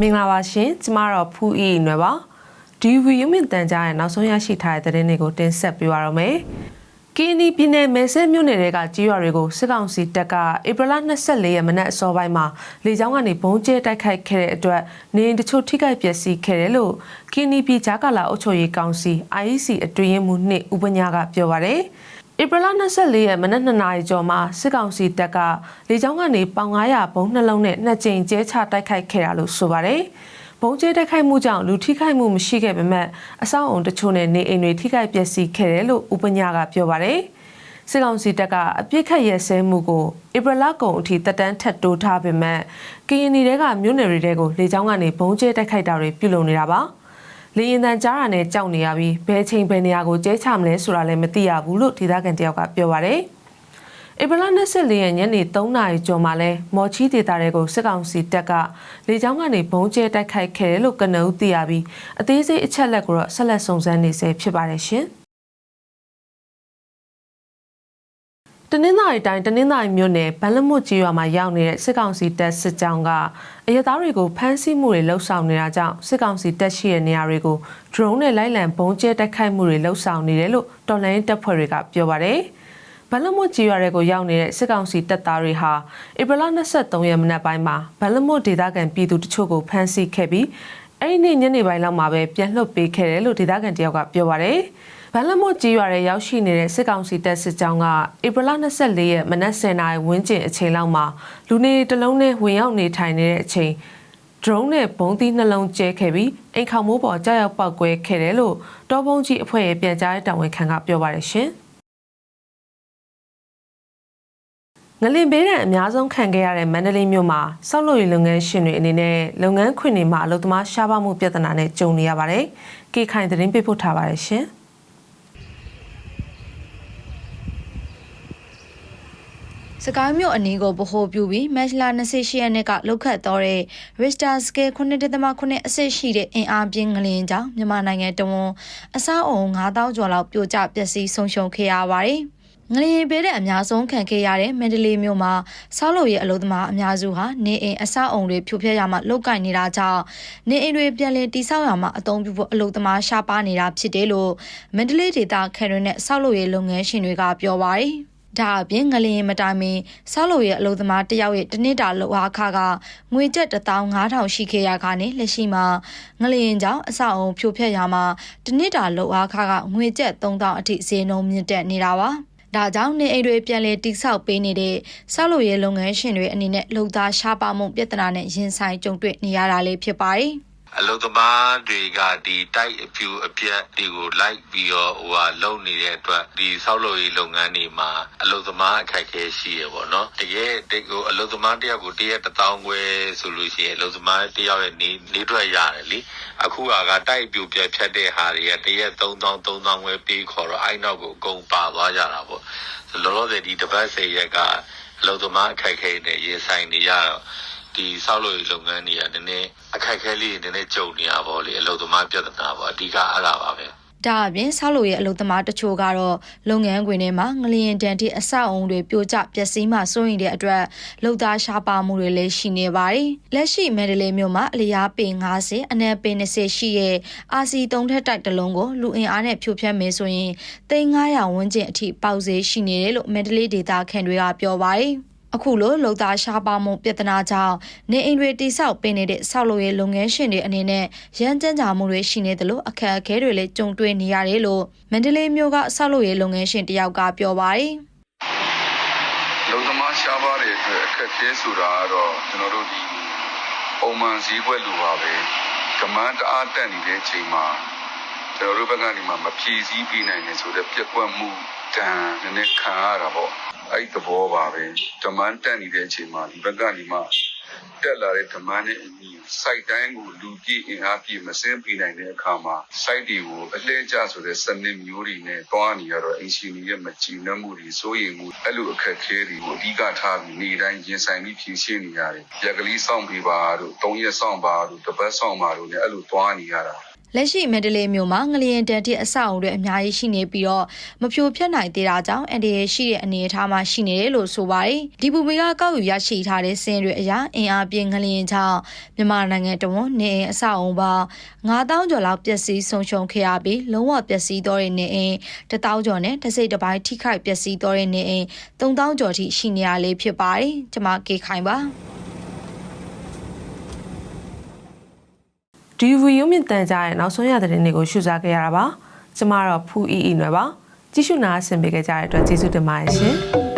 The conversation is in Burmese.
မင်္ဂလာပါရှင်ကျမတော့ဖူးအီနွယ်ပါဒီဗီယူမင်တန်ကြားရဲ့နောက်ဆုံးရရှိထားတဲ့သတင်းတွေကိုတင်ဆက်ပေးပါရမယ်ကင်းဒီပြည်နယ်မဲဆဲမြို့နယ်တွေကကြီးရွာတွေကိုစစ်ကောင်စီတပ်ကဧပြီလ24ရက်မနက်အစောပိုင်းမှာလေကြောင်းကနေဘုံကျဲတိုက်ခိုက်ခဲ့တဲ့အတွက်နေအိမ်တချို့ထိခိုက်ပျက်စီးခဲ့တယ်လို့ကင်းဒီပြည်ဂျာကာလာအုပ်ချုပ်ရေးကောင်စီ IEC အတွင်းရေးမှူးနှစ်ဦးပညာကပြောပါရယ် ဧပြီလ24ရက်မနက်2နာရီကျော်မှာစစ်ကောင်စီတပ်ကလေကြောင်းကနေပေါင်900ဘုံနှလုံးနဲ့နှစ်ကြိမ်ကျဲချတိုက်ခိုက်ခဲ့တာလို့ဆိုပါတယ်။ဘုံကျဲတိုက်ခိုက်မှုကြောင့်လူထိခိုက်မှုမရှိခဲ့ပေမဲ့အဆောက်အုံတချို့နဲ့နေအိမ်တွေထိခိုက်ပျက်စီးခဲ့တယ်လို့ဥပညာကပြောပါတယ်။စစ်ကောင်စီတပ်ကအပြစ်ခတ်ရဲစဲမှုကိုဧပြီလကုန်အထိတက်တန်းထက်တိုးထားပေမဲ့ကရင်ပြည်တွေကမြို့နယ်တွေကိုလေကြောင်းကနေဘုံကျဲတိုက်ခိုက်တာတွေပြုလုပ်နေတာပါ။ လေရင်တန်ကြားတာနဲ့ကြောက်နေရပြီးဘယ်ချိန်ဘယ်နေရာကိုကျဲချမလဲဆိုတာလည်းမသိရဘူးလို့ဒေသခံတယောက်ကပြောပါတယ်။ဧပြီလ24ရက်ညနေ3နာရီကျော်မှာလဲမော်ချီဒေတာတွေကိုစစ်ကောင်စီတပ်ကလေကြောင်းကနေဘုံကျဲတိုက်ခိုက်ခဲ့တယ်လို့ကနဦးသိရပြီးအသေးစိတ်အချက်လက်ကိုတော့ဆက်လက်စုံစမ်းနေဆဲဖြစ်ပါတယ်ရှင်။ တနင်္သာရီတိုင်းတနင်္သာရီမြို့နယ်ဗန်လမွတ်ကြီးရွာမှာရောက်နေတဲ့စစ်ကောင်စီတပ်စစ်ကြောင်းကအရသားတွေကိုဖမ်းဆီးမှုတွေလှုပ်ဆောင်နေတာကြောင့်စစ်ကောင်စီတပ်ရှိတဲ့နေရာတွေကို drone နဲ့လိုက်လံပုံကျဲတိုက်ခိုက်မှုတွေလှုပ်ဆောင်နေတယ်လို့တော်လိုင်းတပ်ဖွဲ့တွေကပြောပါတယ်။ဗန်လမွတ်ကြီးရွာတွေကိုရောက်နေတဲ့စစ်ကောင်စီတပ်သားတွေဟာဧပြီလ23ရက်မနက်ပိုင်းမှာဗန်လမွတ်ဒေသခံပြည်သူတချို့ကိုဖမ်းဆီးခဲ့ပြီး အဲ့ဒီနေ့ညနေပိုင်းလောက်မှာပဲပြန်လွှတ်ပေးခဲ့တယ်လို့ဒေသခံတယောက်ကပြောပါတယ်။ဗန်လမို့ကြီးရွာရဲရောက်ရှိနေတဲ့စစ်ကောင်စီတပ်စစ်ကြောင်းကဧပြီလ24ရက်မနက်10:00နာရီဝန်းကျင်အချိန်လောက်မှာလူနေတလုံးနဲ့ဝင်ရောက်နေထိုင်နေတဲ့အချိန် drone နဲ့ဘုံသီးနှလုံးကျဲခဲ့ပြီးအိမ်ခေါမိုးပေါ်ကြောက်ရောက်ပောက်ကွဲခဲ့တယ်လို့တောဘုံကြီးအဖွဲ့ရဲ့ပြန်ကြားရေးတာဝန်ခံကပြောပါတယ်ရှင်။ ငလင်ဘေးဒဏ်အများဆုံးခံခဲ့ရတဲ့မန္တလေးမြို့မှာစောက်လို့ရလုပ်ငန်းရှင်တွေအနေနဲ့လုပ်ငန်းခွင်တွေမှာအလုပ်သမားရှားပါမှုပြဿနာနဲ့ကြုံနေရပါတယ်။ကေခိုင်သတင်းပေးပို့ထားပါတယ်ရှင်။စကိုင်းမြို့အနီးကိုဗဟိုပြုပြီးမက်လာ28ရက်နေ့ကလောက်ခတ်တော်တဲ့ Richter scale 9.9အဆင့်ရှိတဲ့အင်အားပြင်းငလျင်ကြောင့်မြန်မာနိုင်ငံတဝန်အဆောက်အုံ9000ကျော်လောက်ပြိုကျပျက်စီးဆုံးရှုံးခဲ့ရပါတယ်။ ငလျင်ပေးတဲ့အများဆုံးခံခဲ့ရတဲ့မန္တလေးမြို့မှာဆောက်လုပ်ရေးအလုပ်သမားအများစုဟာနေအိမ်အဆောက်အုံတွေဖြိုဖျက်ရမှလောက်ကင်နေတာကြောင့်နေအိမ်တွေပြန်လည်တိစောက်ရမှအသုံးပြုဖို့အလုပ်သမားရှားပါနေတာဖြစ်တယ်လို့မန္တလေးဒေသခံတွေနဲ့ဆောက်လုပ်ရေးလုပ်ငန်းရှင်တွေကပြောပါတယ်။ဒါအပြင်ငလျင်မတိုင်မီဆောက်လုပ်ရေးအလုပ်သမားတယောက်ရဲ့တနစ်တာလောက်အားခကငွေကျပ်15000ရှိခဲ့ရကနေလက်ရှိမှာငလျင်ကြောင့်အဆောက်အုံဖြိုဖျက်ရမှာတနစ်တာလောက်အားခကငွေကျပ်3000အထိဈေးနှုန်းမြင့်တက်နေတာပါ ဒါကြောင့်နေအိမ်တွေပြန်လည်တိစောက်ပေးနေတဲ့ဆောက်လုပ်ရေးလုပ်ငန်းရှင်တွေအနေနဲ့လုံသားရှားပါမှုပြဿနာနဲ့ရင်ဆိုင်ကြုံတွေ့နေရတာလေးဖြစ်ပါတယ်။ အလုသမားတွေကဒီတိုက်အပြူအပြက်တွေကိုလိုက်ပြီးတော့ဟိုဟာလုံနေတဲ့အတွက်ဒီဆောက်လုပ်ရေးလုပ်ငန်းတွေမှာအလုသမားအခက်အခဲရှိရပေါ့နော်တကယ်ဒီကိုအလုသမားတယောက်ကိုတရက်တစ်တောင်းခွဲဆိုလို့ရှိရင်အလုသမားတယောက်ရဲ့နေနေထွက်ရတယ်လीအခုကတိုက်ပြူပြက်ဖြတ်တဲ့ဟာတွေကတရက်3000 3000ခွဲပေးခေါ်တော့အဲ့နောက်ကိုအကုန်ပါသွားကြတာပေါ့လောလောဆယ်ဒီတပတ်စေရက်ကအလုသမားအခက်အခဲနဲ့ရင်ဆိုင်နေရတော့ ဒီဆောက်လုပ်ရေးလုပ်ငန်းတွေကနည်းနည်းအခက်အခဲလေးတွေနည်းနည်းကြုံနေရပါလေအလုပ်သမားပြဿနာပေါ့အဓိကအဲ့ဒါပါပဲဒါအပြင်ဆောက်လုပ်ရေးအလုပ်သမားတချို့ကတော့လုပ်ငန်းခွင်ထဲမှာငလျင်တန်တိအဆောက်အုံတွေပြိုကျပျက်စီးမှစိုးရိမ်တဲ့အတွက်လုံသားရှားပါမှုတွေလည်းရှိနေပါတယ်။လက်ရှိမန္တလေးမြို့မှာအလျားပေ90အနက်ပေ20ရှိရဲ့ RC 3ထက်တိုက်တလုံးကိုလူအင်အားနဲ့ဖြိုဖျက်မယ်ဆိုရင်3900ဝန်းကျင်အထိပေါက်ဈေးရှိနေတယ်လို့မန္တလေးဒေသခံတွေကပြောပါတယ်။ အခုလိုလုံသားရှားပါမှုပြဿနာကြောင့်နေအိမ်တွေတိစောက်ပင်နေတဲ့ဆောက်လုပ်ရေးလုပ်ငန်းရှင်တွေအနေနဲ့ရန်ကြမ်းကြမှုတွေရှိနေတယ်လို့အခက်အခဲတွေလည်းကြုံတွေ့နေရတယ်လို့မန္တလေးမြို့ကဆောက်လုပ်ရေးလုပ်ငန်းရှင်တယောက်ကပြောပါတယ်။လုံသမားရှားပါတဲ့အတွက်အခက်အခဲဆိုတာကတော့ကျွန်တော်တို့ဒီပုံမှန်ဈေးကွက်လိုပါပဲ။ကမန်းတအားတက်နေတဲ့အချိန်မှာကျွန်တော်တို့ဘက်ကနေမှမဖြည့်ဆည်းပြနိုင်တယ်ဆိုတဲ့ပြက်ကွက်မှုတန်နည်းနည်းခံရတာပေါ့ အဲ့သဘောပါပဲဒမန်တက်နေတဲ့အချိန်မှာဒီဘက်ကနေမှတက်လာတဲ့ဒမန်နဲ့အညီ site တိုင်းကိုလူပြည့်အင်အားပြည့်မစင်းပြနိုင်တဲ့အခါမှာ site တွေကိုအလှည့်ကျဆိုတဲ့စနစ်မျိုးတွေနဲ့တွားနေရတော့ engineer ရဲ့မကြည်နပ်မှုတွေစိုးရိမ်မှုအဲ့လိုအခက်အခဲတွေကိုအဓိကထားပြီးနေ့တိုင်းရင်ဆိုင်ပြီးဖြေရှင်းနေရတယ်။ရက်ကလေးစောင့်ပြပါတို့၊၃ရက်စောင့်ပါတို့၊တစ်ပတ်စောင့်ပါတို့နဲ့အဲ့လိုတွားနေရတာ လက်ရှိမန္တလေးမြို့မှာငလျင်တန်တဲ့အဆောက်အုံတွေအများကြီးရှိနေပြီးတော့မဖြိုဖျက်နိုင်သေးတာကြောင့်အန်ဒီရရှိတဲ့အနေအထားမှာရှိနေတယ်လို့ဆိုပါတယ်ဒီဘူမီကကောက်ယူရရှိထားတဲ့စင်းတွေအရာအင်အားပြင်းငလျင်ကြောင့်မြန်မာနိုင်ငံတဝန်နေအိမ်အဆောက်အုံပေါင်း9000ကျော်လောက်ပျက်စီးဆုံးရှုံးခဲ့ရပြီးလုံးဝပျက်စီးတော့တဲ့နေအိမ်1000ကျော်နဲ့တစ်စိတ်တစ်ပိုင်းထိခိုက်ပျက်စီးတော့တဲ့နေအိမ်3000ကျော်ထိရှိနေရလေးဖြစ်ပါတယ်ကျွန်မကေခိုင်ပါ ဒီဗီရုံမြင့်တန်ကြားရဲ့နောက်ဆုံးရသတင်းတွေကိုရှုစားခဲ့ရတာပါကျမတော့ဖူအီအီနွယ်ပါကြည့်ရှုနာဆင်ပေးကြတဲ့အတွက်ကျေးဇူးတင်ပါတယ်ရှင်